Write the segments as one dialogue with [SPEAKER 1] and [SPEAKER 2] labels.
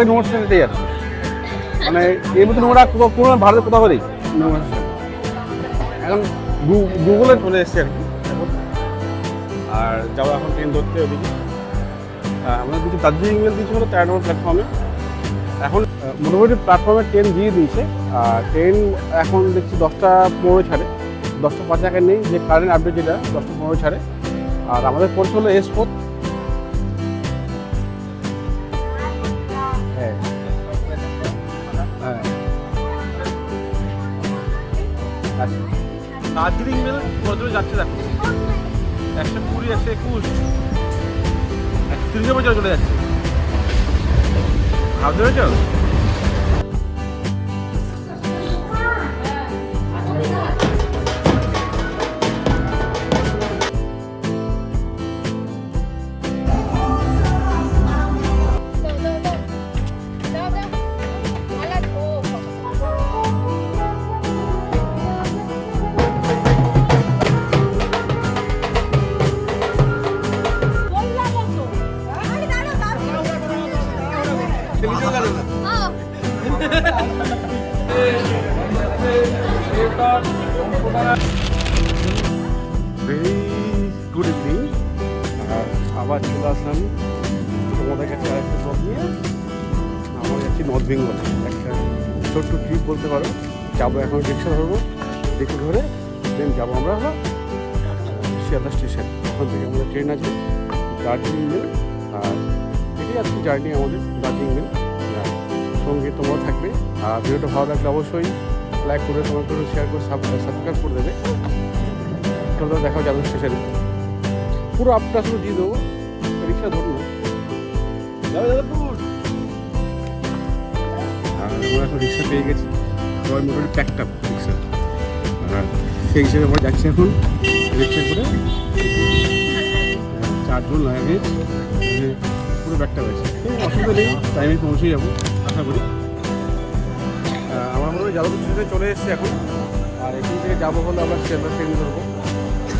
[SPEAKER 1] থেকে নোংরা এটাই আর মানে এর মধ্যে নোংরা কোনো ভারতে কোথাও নেই নোংরা এখন গুগলে চলে এসছে আর কি। আর যাব এখন ট্রেন ধরতে ওদিকে। আহ, আমাদের কিছু দার্জিলিং মেল দিয়েছে হলো তেরো নম্বর প্ল্যাটফর্মে এখন মোটামুটি প্ল্যাটফর্মে ট্রেন দিয়ে দিয়েছে। আর ট্রেন এখন দেখছি দশটা পনেরো ছাড়ে। দশটা পাঁচ আগে নেই যে কারেন্ট আপডেট যেটা দশটা পনেরো ছাড়ে। আর আমাদের পড়ছে হলো দার্জিলিং মেল? কতদূর যাচ্ছে দেখো। একশো কুড়ি, একশো একুশ, একশো তিরিশে বছর চলে যাচ্ছে। ভাবতে পেরেছ? ভেরি গুড ইভিনিং আবার চলে আসলাম তোমাদের কাছে আরেকটা জব নিয়ে। আমরা যাচ্ছি নর্থ বেঙ্গল একটা ছোট্ট ট্রিপ বলতে পারো। যাব এখন রিক্সা ধরবো রিক্সা ধরে দেন যাব আমরা হলো স্টেশন ওখান থেকে আমাদের ট্রেন আছে দার্জিলিং আর এটাই আজকে জার্নি আমাদের দার্জিলিং সঙ্গে তোমরা থাকবে। আর ভিডিওটা ভালো লাগলে অবশ্যই লাইক করে তোমার করে শেয়ার করে সাবস্ক্রাইব করে দেবে। চলো দেখা যাবে স্টেশনে পুরো আপটা শুধু দিয়ে দেবো। রিক্সা ধরুন আর রিক্সা পেয়ে গেছি। সবাই মোটামুটি প্যাকড আপ রিক্সা। আর সেই হিসেবে আমরা যাচ্ছি এখন রিক্সা করে। চারজন লাগে পুরো ব্যাগটা আছে। অসুবিধা নেই। টাইমে পৌঁছে যাব, আশা করি। আমরা যাদবপুর স্টেশনে চলে এসেছি এখন। আর এখান থেকে যাব হলো আমরা শিয়ালদা ট্রেন ধরবো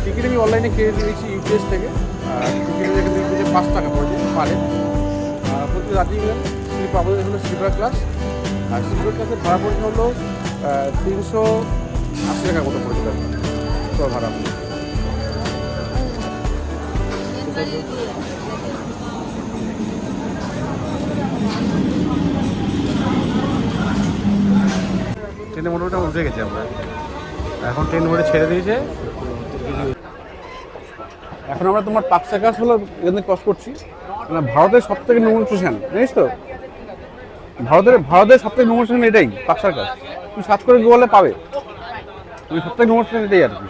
[SPEAKER 1] টিকিট আমি অনলাইনে কিনে দিয়েছি ইউপিএস থেকে। আর টিকিট এখান থেকে পাঁচ টাকা পড়েছে পারে। আর প্রতি রাতেই স্লিপ আমাদের হলো স্লিপার ক্লাস আর স্লিপার ক্লাসের ভাড়া পড়েছে হলো তিনশো আশি টাকা মতো আর তো ভাড়া। ট্রেনে মোটামুটি উঠে গেছি আমরা। এখন ট্রেন মোটে ছেড়ে দিয়েছে। এখন আমরা তোমার পাকসাকাশ হলো এখানে ক্রস করছি। মানে ভারতের সব থেকে নোংর স্টেশন জানিস তো? ভারতের ভারতের সব থেকে নোংর স্টেশন এটাই পাকসাকাশ তুমি সার্চ করে গুগলে পাবে। তুমি সব থেকে নোংর স্টেশন এটাই আর কি।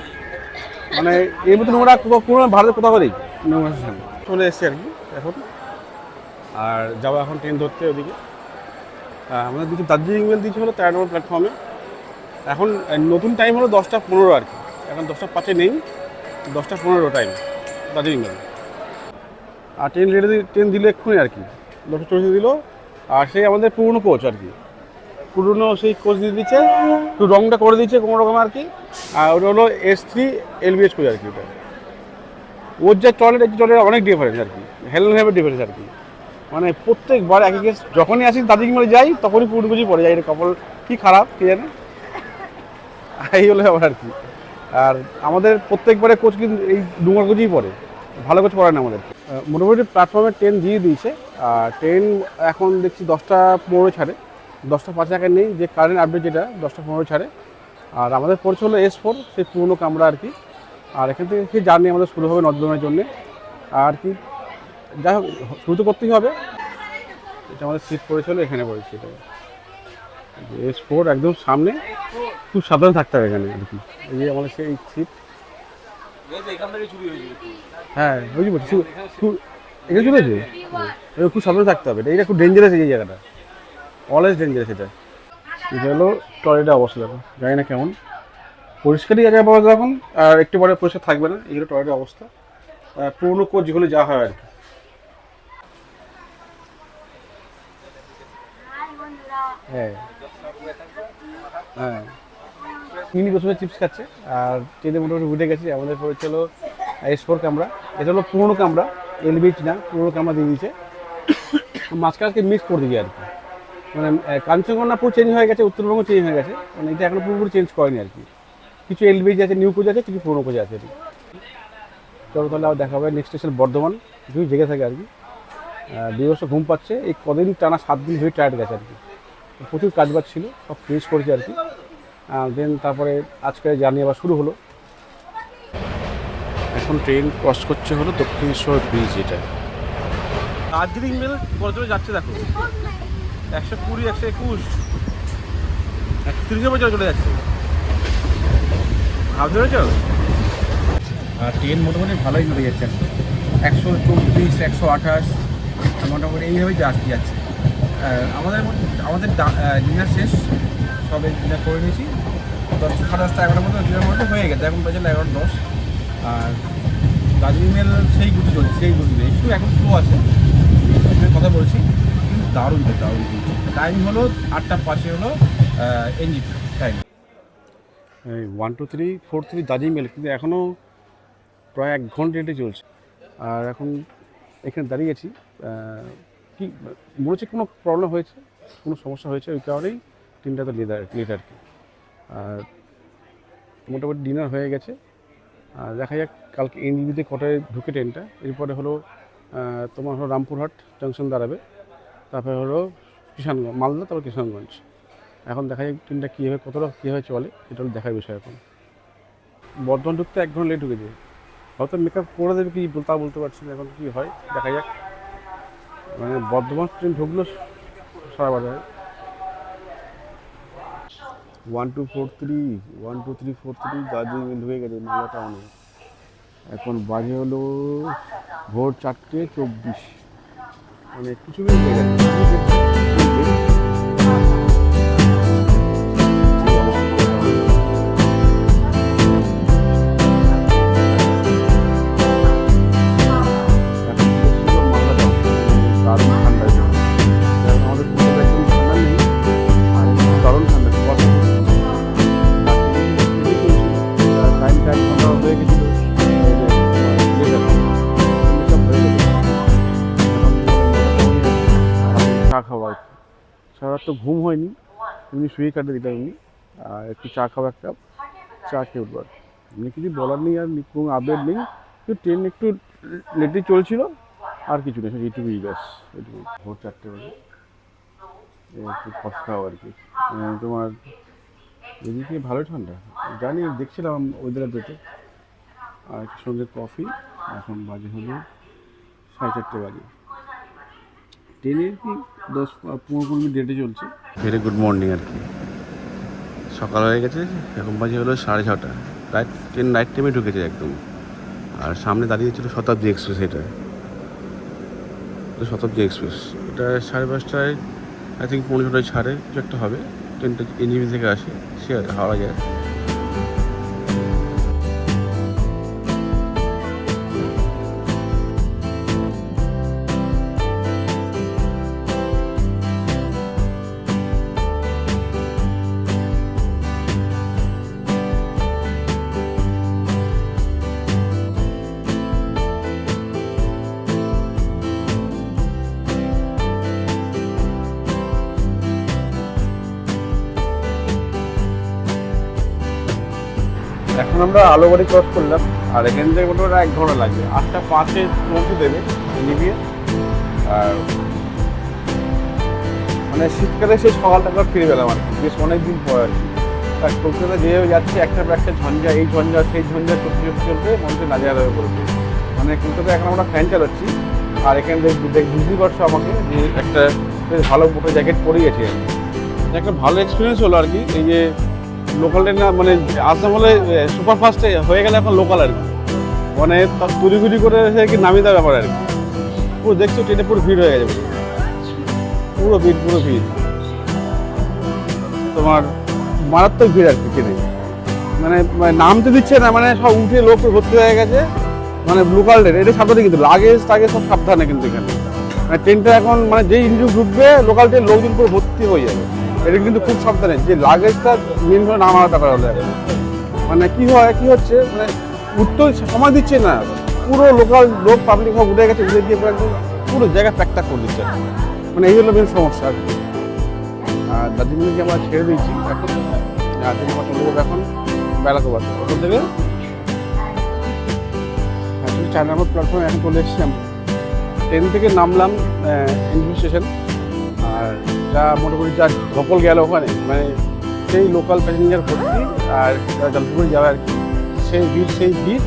[SPEAKER 1] মানে এর মধ্যে নোংরা কোনো ভারতের কোথাও নেই নোংরা স্টেশন চলে এসেছি আর কি এখন। আর যাব এখন ট্রেন ধরতে ওদিকে। আমাদের দিকে দার্জিলিং মেল দিয়েছে হলো তেরো নম্বর প্ল্যাটফর্মে এখন নতুন টাইম হলো দশটা পনেরো আর কি। এখন দশটা পাঁচে নেই, দশটা পনেরো টাইম দার্জিলিং মেল আর ট্রেন লেটে ট্রেন দিলে এক্ষুনি আর কি। দশটা চল্লিশে দিল, আর সেই আমাদের পুরনো কোচ আর কি। পুরনো সেই কোচ দিয়ে দিচ্ছে, একটু রংটা করে দিচ্ছে কোনো রকম আর কি। আর ওটা হলো এস থ্রি এলবিএস কোচ আর কি ওটা। ওর যে টয়লেট এই টয়লেট অনেক ডিফারেন্স আর কি। হেলেন হেভের ডিফারেন্স আর কি। মানে প্রত্যেকবার একই কেস যখনই আসি দার্জিলিং মেলে যাই, তখনই পুরোপুরি পড়ে যাই এটা কপাল কী খারাপ, কি জানে? এই হলো ব্যাপার আর কি। আর আমাদের প্রত্যেকবারে কোচ কিন্তু এই ডুমার কোচই পড়ে। ভালো কোচ পড়ে না আমাদের। মোটামুটি প্ল্যাটফর্মে ট্রেন দিয়ে দিয়েছে। আর ট্রেন এখন দেখছি দশটা পনেরো ছাড়ে। দশটা পাঁচ আগে নেই। যে কারেন্ট আপডেট যেটা, দশটা পনেরো ছাড়ে। আর আমাদের পড়ছে হলো এস ফোর সেই পুরনো কামরা আর কি। আর এখান থেকে সেই জার্নি আমাদের শুরু হবে নর্থবেঙ্গলের জন্যে। আর কি, যাই হোক, শুরু তো করতেই হবে। এটা আমাদের সিট পড়েছিল, এখানে পড়েছে এটা। এস ফোর একদম সামনে। খুব সাবধানে থাকতে হবে এখানে আর কি এই যে আমাদের সেই সিট হ্যাঁ ওই যে বলছি এখানে চলে এসে? খুব সাবধানে থাকতে হবে, এটা খুব ডেঞ্জারাস এই জায়গাটা। অলওয়েজ ডেঞ্জারাস এটা। এটা হলো টয়লেটের অবস্থা, দেখো। জানি না কেমন। পরিষ্কারই আছে পাওয়া এখন, আর একটু পরে পরিষ্কার থাকবে না, এই হলো টয়লেটের অবস্থা। পুরোনো কোচ যেগুলো যা হয় আর কি। হ্যাঁ। হ্যাঁ। মিনি বসে চিপস খাচ্ছে, আর ট্রেনে মোটামুটি উঠে গেছি। আমাদের পড়েছে হলো এস ফোর এটা হলো পুরোনো ক্যামেরা এলবিএইচ না, পুরোনো ক্যামেরা দিয়ে দিয়েছে। মাঝখানে মিক্স করে দিয়েছে আর কি। মানে কাঞ্চনকন্যা পুরো চেঞ্জ হয়ে গেছে, উত্তরবঙ্গ চেঞ্জ হয়ে গেছে। মানে এটা এখনও পুরোপুরি চেঞ্জ করেনি আর কি। কিছু এলবিজি আছে নিউ কোচ আছে, কিছু পুরোনো কোচ আছে চলো তাহলে আবার দেখা হবে নেক্সট স্টেশন বর্ধমান। কিছু জেগে থাকে আর কি। দুই বছর ঘুম পাচ্ছে। এই কদিন টানা সাত দিন ধরে টায়ার্ড গেছে আর কি। প্রচুর কাজ বাজ ছিল সব ফিনিশ করেছে আর কি। দেন তারপরে আজকে জার্নি আবার শুরু হলো। এখন ট্রেন ক্রস করছে হলো দক্ষিণেশ্বর ব্রিজ এটা। দার্জিলিং মেল কত জোরে যাচ্ছে দেখো? একশো কুড়ি একশো একুশ। একত্রিশের বছর চলে যাচ্ছে। ভাবতে পেরেছ আর ট্রেন মোটামুটি ভালোই চলে যাচ্ছে। একশো চব্বিশ একশো আঠাশ মোটামুটি এইভাবেই যাচ্ছি যাচ্ছে। আমাদের আমাদের ডিনার শেষ। সবে ডিনার করে নিয়েছি। দশ সাড়ে দশটা এগারোটার মধ্যে ডিনার মধ্যে হয়ে গেছে। এখন বাজে এগারোটা দশ। আর দার্জিলিং মেল সেই গুটি চলছে সেই গুটিতে একটু এখন স্লো আছে। কথা বলছি। কিন্তু দারুণ দারুণ টাইম হলো আটটা পাঁচে হলো এনজিপি টাইম এই one two three four three Darjeeling mail কিন্তু এখনও প্রায় এক ঘণ্টা হেঁটে চলছে। আর এখন এখানে দাঁড়িয়েছি আহ, কি মনে হচ্ছে কোনো প্রবলেম হয়েছে? কোনো সমস্যা হয়েছে? ওই কারণেই তিনটা তো লেট লেট আর কি। আর মোটামুটি ডিনার হয়ে গেছে। আর দেখা যাক, কালকে এনজিবিতে কটায় ঢুকে ট্রেনটা এরপরে হলো তোমার হলো রামপুরহাট জংশন দাঁড়াবে। তারপরে হলো কিষানগঞ্জ, মালদা, তারপর কিষানগঞ্জ। এখন দেখা যাক ট্রেনটা কীভাবে, কতটা, কীভাবে চলে, এটা হলো দেখার বিষয় এখন। বর্ধমান ঢুকতে এক ঘণ্টা লেট ঢুকে ঢুকেছে হয়তো মেকআপ করে দেবে কি তা বলতে পারছি না। এখন কী হয়, দেখা যাক। মানে বর্ধমান ট্রেন ঢুকলো সারা বাজারে। One two four three one two three four three Darjeeling ঢুকে গেছে মালদা টাউনে এখন বাজে হলো ভোর চারটে চব্বিশ। মানে কিছু মিনিট হয়ে গেছে। তো ঘুম হয়নি। এমনি শুয়ে কাটে দিলাম এমনি আর একটু চা খাওয়া একটা চা খেয়ে উঠবার এমনি কিছু বলার নেই আর কোনো আপডেট নেই। কিন্তু ট্রেন একটু লেটে চলছিল, আর কিছু নেই এইটুকুই, ব্যাস এইটুকু ভোর চারটে বাজে। একটু খাওয়া আর কি। তোমার এদিকে ভালোই ঠান্ডা? জানি, দেখছিলাম ওয়েদার আপডেটে আর সঙ্গে কফি এখন বাজে হলো সাড়ে চারটে বাজে। ট্রেনের কি দশ পনেরো কুড়ি মিনিট ডেটে চলছে? ভেরি গুড মর্নিং আর কি। সকাল হয়ে গেছে, এখন বাজে হলো সাড়ে ছটা। রাইট ট্রেন নাইট টাইমে ঢুকেছে একদম। আর সামনে দাঁড়িয়েছিল শতাব্দী এক্সপ্রেস, এটা। শতাব্দী এক্সপ্রেস। এটা সাড়ে পাঁচটায় আই থিঙ্ক পৌনে ছটায় ছাড়ে একটা হবে। ট্রেনটা এনজিবি থেকে আসে, সে হাওড়া যায়। আমরা আলোবাড়ি ক্রস করলাম। আর এখান থেকে মোটামুটি এক ঘণ্টা লাগবে। আটটা পাঁচে পৌঁছে দেবে, নিবিয়ে। আর মানে শীতকালে সেই সকালটা করে ফিরে পেলাম আর বেশ অনেকদিন পর আর কি। আর কলকাতা যেভাবে যাচ্ছে একটার পর একটা ঝঞ্ঝা, এই ঝঞ্ঝা, সেই ঝঞ্ঝা চলতে চলতে চলতে মনকে নাজার হয়ে পড়েছে। মানে কলকাতা এখন আমরা ফ্যান চালাচ্ছি। আর এখানে দেখ বুঝতেই পারছ আমাকে যে একটা বেশ ভালো মোটো জ্যাকেট পরে গেছি আমি। একটা ভালো এক্সপিরিয়েন্স হলো আর কি, এই যে লোকাল ট্রেন মানে আসাম হলে সুপারফাস্টে হয়ে গেলে এখন লোকাল আর কি। মানে কুড়ি করে এসে কি নামিয়ে দেওয়ার ব্যাপার আর কি। পুরো দেখছ ট্রেনে পুরো ভিড় হয়ে গেছে। পুরো। পুরো ভিড় পুরো ভিড়। তোমার মারাত্মক ভিড় আর কি ট্রেনে মানে মানে নামতে দিচ্ছে না মানে সব উঠে লোক ভর্তি হয়ে গেছে। মানে লোকাল ট্রেন এটা সাবধানে কিন্তু লাগেজ টাগেজ সব সাবধানে কিন্তু এখানে। মানে ট্রেনটা এখন মানে যেই ইঞ্জিন ঢুকবে লোকাল ট্রেন লোকজন পুরো ভর্তি হয়ে যাবে। এটা কিন্তু খুব সাবধানে, যে লাগেজটা মেন করে নামানো ব্যাপার হলো মানে কি হয়, কি হচ্ছে মানে উত্তর সময় দিচ্ছে না। পুরো লোকাল লোক পাবলিক সব উঠে গেছে উঠে গিয়ে পুরো একদম পুরো জায়গা প্যাকটা করে দিচ্ছে। মানে এই হলো মেন সমস্যা। আর কি। আর দার্জিলিংকে আমরা ছেড়ে দিয়েছি, এখন দার্জিলিং চলে যাব এখন বেলাকোবাদ ওখান থেকে? চার নম্বর প্ল্যাটফর্মে এখন চলে এসেছি আমি ট্রেন থেকে নামলাম এনজিও স্টেশন আর যা মোটামুটি যা ধকল গেল ওখানে মানে সেই লোকাল প্যাসেঞ্জার ভর্তি আর জলপাইগুড়ি যাবে আর কি। সেই ভিড় সেই ভিড়,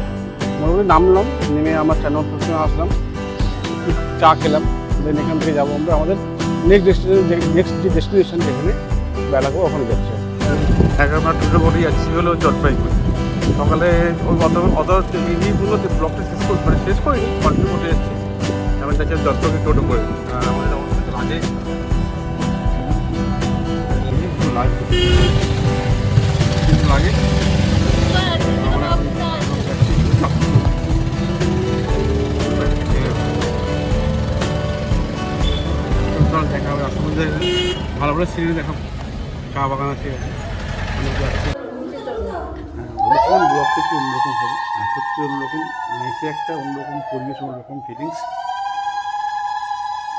[SPEAKER 1] মোটামুটি নামলাম, নেমে আমার চার নম্বর আসলাম, চা খেলাম দেন এখান থেকে যাব আমরা আমাদের নেক্সট ডেস্টিনেশন নেক্সট যে ডেস্টিনেশন যেখানে বেলাকো ওখানে যাচ্ছে। এখন আমরা টোটো যাচ্ছি হলো জলপাইগুড়ি। সকালে ওই অত অত ইনিগুলো ব্লকটা শেষ করে মানে শেষ করে কন্টিনিউ করে যাচ্ছি। এখন যাচ্ছে জলপাইগুড়ি টোটো করে আমাদের অবস্থা লাগে লাগে চল, দেখা হবে ভালো করে সিঁড়ি দেখাবো চা বাগান আছে। অনেক ব্লকটা একটু অন্যরকম হবে? সত্যি অন্যরকম নেচে একটা অন্যরকম পরিবেশ, অন্যরকম ফিলিংস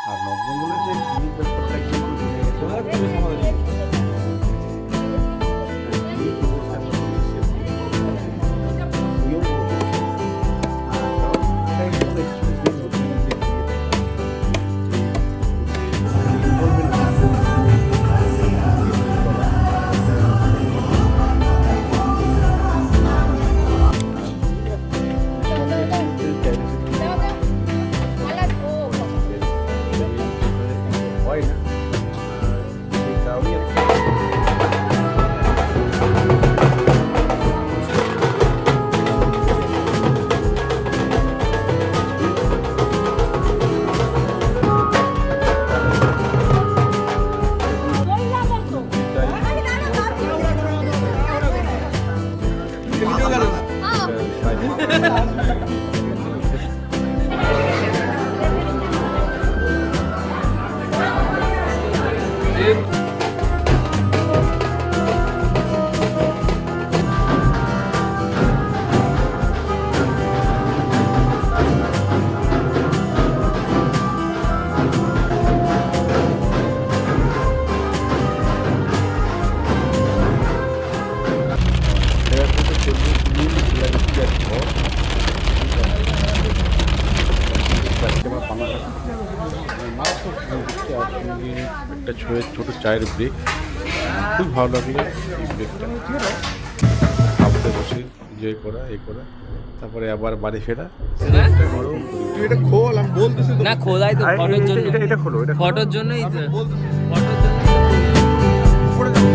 [SPEAKER 1] আর নবজঙ্গলের যে ব্যাপারটা Thank you. একটা ছোট ছোট চায়ের ব্রেক খুব ভালো লাগল এই ব্রেকটা খাবতে বসে এনজয় করা এ করা। তারপরে আবার বাড়ি ফেরা।
[SPEAKER 2] এটা খোল আমি বলতেছি
[SPEAKER 3] না খোলাই তো ফটোর জন্য।
[SPEAKER 1] এটা- এটা খোলো, এটা
[SPEAKER 3] ফটোর জন্যই তো ফটোর জন্য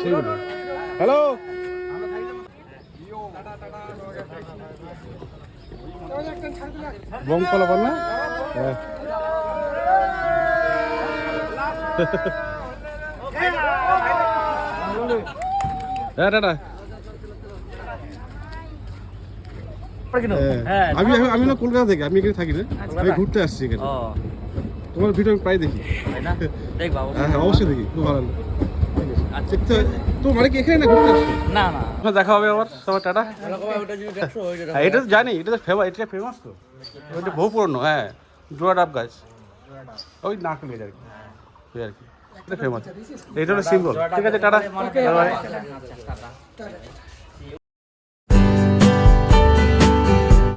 [SPEAKER 1] হ্যাঁ হ্যালো বম কলা না হ্যাঁ আমি না কলকাতা থেকে আমি এখানে থাকি না। আমি ঘুরতে আসছি এখানে। তোমার ভিডিও আমি প্রায় দেখি। হ্যাঁ হ্যাঁ অবশ্যই দেখি খুব ভালো
[SPEAKER 3] আচ্ছা
[SPEAKER 1] দেখতে তো মানে কি এখানে না ঘুরতে আসছো?
[SPEAKER 3] না না।
[SPEAKER 1] দেখা হবে আবার। সবার টাটা। হ্যাঁ এটা তো জানি এটা তো ফেমাস এটা ফেমাস তো। ওইটা বহু পুরনো হ্যাঁ। জোড়া ডাব গাছ ওই নারকেল গাছ আর কি। ওই আর কি। এটা ফেমাস এটা হলো সিম্বল ঠিক আছে টাটা। বাই
[SPEAKER 3] আচ্ছা। টাটা।